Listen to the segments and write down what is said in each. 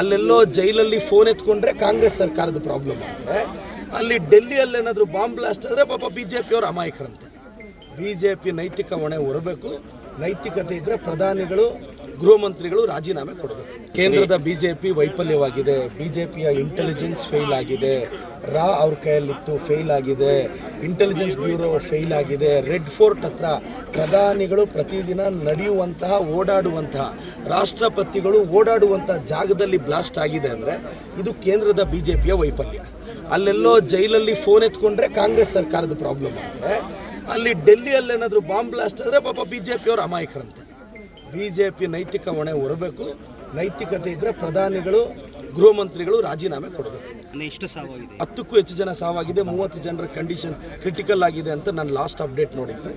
ಅಲ್ಲೆಲ್ಲೋ ಜೈಲಲ್ಲಿ ಫೋನ್ ಎತ್ಕೊಂಡ್ರೆ ಕಾಂಗ್ರೆಸ್ ಸರ್ಕಾರದ ಪ್ರಾಬ್ಲಮ್ ಆಗುತ್ತೆ. ಅಲ್ಲಿ ಡೆಲ್ಲಿಯಲ್ಲಿ ಏನಾದರೂ ಬಾಂಬ್ ಬ್ಲಾಸ್ಟ್ ಆದರೆ ಪಾಪ ಬಿ ಜೆ ಪಿಯವರು ಅಮಾಯಕರಂತೆ. ಬಿ ಜೆ ಪಿ ನೈತಿಕ ಹೊಣೆ ಹೊರಬೇಕು. ನೈತಿಕತೆ ಇದ್ದರೆ ಪ್ರಧಾನಿಗಳು ಗೃಹ ಮಂತ್ರಿಗಳು ರಾಜೀನಾಮೆ ಕೊಡಬೇಕು. ಕೇಂದ್ರದ ಬಿಜೆಪಿ ವೈಫಲ್ಯವಾಗಿದೆ. ಬಿಜೆಪಿಯ ಇಂಟೆಲಿಜೆನ್ಸ್ ಫೇಲ್ ಆಗಿದೆ. ರಾ ಅವ್ರ ಕೈಯಲ್ಲಿತ್ತು ಫೇಲ್ ಆಗಿದೆ. ಇಂಟೆಲಿಜೆನ್ಸ್ ಬ್ಯೂರೋ ಫೇಲ್ ಆಗಿದೆ. ರೆಡ್ ಫೋರ್ಟ್ ಹತ್ರ ಪ್ರಧಾನಿಗಳು ಪ್ರತಿದಿನ ನಡೆಯುವಂತಹ, ಓಡಾಡುವಂತಹ, ರಾಷ್ಟ್ರಪತಿಗಳು ಓಡಾಡುವಂತಹ ಜಾಗದಲ್ಲಿ ಬ್ಲಾಸ್ಟ್ ಆಗಿದೆ ಅಂದರೆ ಇದು ಕೇಂದ್ರದ ಬಿ ಜೆ ಪಿಯ ವೈಫಲ್ಯ. ಅಲ್ಲೆಲ್ಲೋ ಜೈಲಲ್ಲಿ ಫೋನ್ ಎತ್ಕೊಂಡ್ರೆ ಕಾಂಗ್ರೆಸ್ ಸರ್ಕಾರದ ಪ್ರಾಬ್ಲಮ್ ಆಗುತ್ತೆ ಅಲ್ಲಿ ಡೆಲ್ಲಿಯಲ್ಲಿ ಏನಾದರೂ ಬಾಂಬ್ ಬ್ಲಾಸ್ಟ್ ಆದರೆ ಪಾಪ ಬಿ ಜೆ ಪಿಯವರು ಅಮಾಯಕರಂತೆ. ಬಿ ಜೆ ಪಿ ನೈತಿಕ ಹೊಣೆ ಹೊರಬೇಕು. ನೈತಿಕತೆ ಇದ್ದರೆ ಪ್ರಧಾನಿಗಳು ಗೃಹ ಮಂತ್ರಿಗಳು ರಾಜೀನಾಮೆ ಕೊಡಬೇಕು. ಎಷ್ಟು ಸಾವಾಗಿದೆ? ಹತ್ತಕ್ಕೂ ಹೆಚ್ಚು ಜನ ಸಾವಾಗಿದೆ, ಮೂವತ್ತು ಜನರ ಕಂಡೀಷನ್ ಕ್ರಿಟಿಕಲ್ ಆಗಿದೆ ಅಂತ ನಾನು ಲಾಸ್ಟ್ ಅಪ್ಡೇಟ್ ನೋಡಿದ್ದೆ.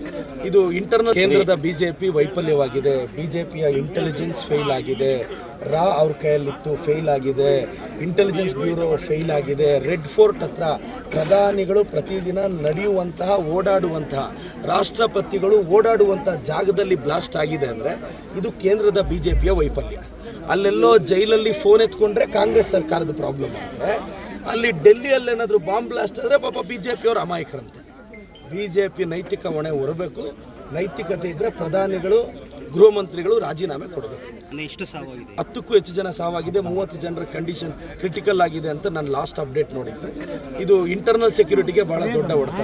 ಇದು ಇಂಟರ್ನಲ್ ಕೇಂದ್ರದ ಬಿ ಜೆ ಪಿ ವೈಫಲ್ಯವಾಗಿದೆ. ಬಿ ಜೆ ಪಿಯ ಇಂಟೆಲಿಜೆನ್ಸ್ ಫೇಲ್ ಆಗಿದೆ. ರಾ ಅವ್ರ ಕೈಯಲ್ಲಿತ್ತು ಫೇಲ್ ಆಗಿದೆ. ಇಂಟೆಲಿಜೆನ್ಸ್ ಬ್ಯೂರೋ ಫೇಲ್ ಆಗಿದೆ. ರೆಡ್ ಫೋರ್ಟ್ ಹತ್ರ ಪ್ರಧಾನಿಗಳು ಪ್ರತಿದಿನ ನಡೆಯುವಂತಹ, ಓಡಾಡುವಂತಹ, ರಾಷ್ಟ್ರಪತಿಗಳು ಓಡಾಡುವಂತಹ ಜಾಗದಲ್ಲಿ ಬ್ಲಾಸ್ಟ್ ಆಗಿದೆ ಅಂದರೆ ಇದು ಕೇಂದ್ರದ ಬಿ ಜೆ ಪಿಯ ವೈಫಲ್ಯ. ಅಲ್ಲೆಲ್ಲೋ ಜೈಲಲ್ಲಿ ಫೋನ್ ಎತ್ಕೊಂಡ್ರೆ ಕಾಂಗ್ರೆಸ್ ಸರ್ಕಾರದ ಪ್ರಾಬ್ಲಮ್ ಅಂತೆ ಅಲ್ಲಿ ಡೆಲ್ಲಿಯಲ್ಲಿ ಏನಾದರೂ ಬಾಂಬ್ ಬ್ಲಾಸ್ಟ್ ಆದರೆ ಪಾಪ ಬಿ ಜೆ ಪಿಯವರು ಅಮಾಯಕರಂತೆ. ಬಿ ಜೆ ಪಿ ನೈತಿಕ ಹೊಣೆ ಹೊರಬೇಕು. ನೈತಿಕತೆ ಇದ್ದರೆ ಪ್ರಧಾನಿಗಳು ಗೃಹ ಮಂತ್ರಿಗಳು ರಾಜೀನಾಮೆ ಕೊಡಬೇಕು. ಎಷ್ಟು ಸಾವಾಗಿದೆ. ಹತ್ತಕ್ಕೂ ಹೆಚ್ಚು ಜನ ಸಾವಾಗಿದೆ ಮೂವತ್ತು ಜನರ ಕಂಡೀಷನ್ ಕ್ರಿಟಿಕಲ್ ಆಗಿದೆ ಅಂತ ನಾನು ಲಾಸ್ಟ್ ಅಪ್ಡೇಟ್ ನೋಡಿದ್ದೆ. ಇದು ಇಂಟರ್ನಲ್ ಸೆಕ್ಯೂರಿಟಿಗೆ ಭಾಳ ದೊಡ್ಡ ಹೊಡೆತ.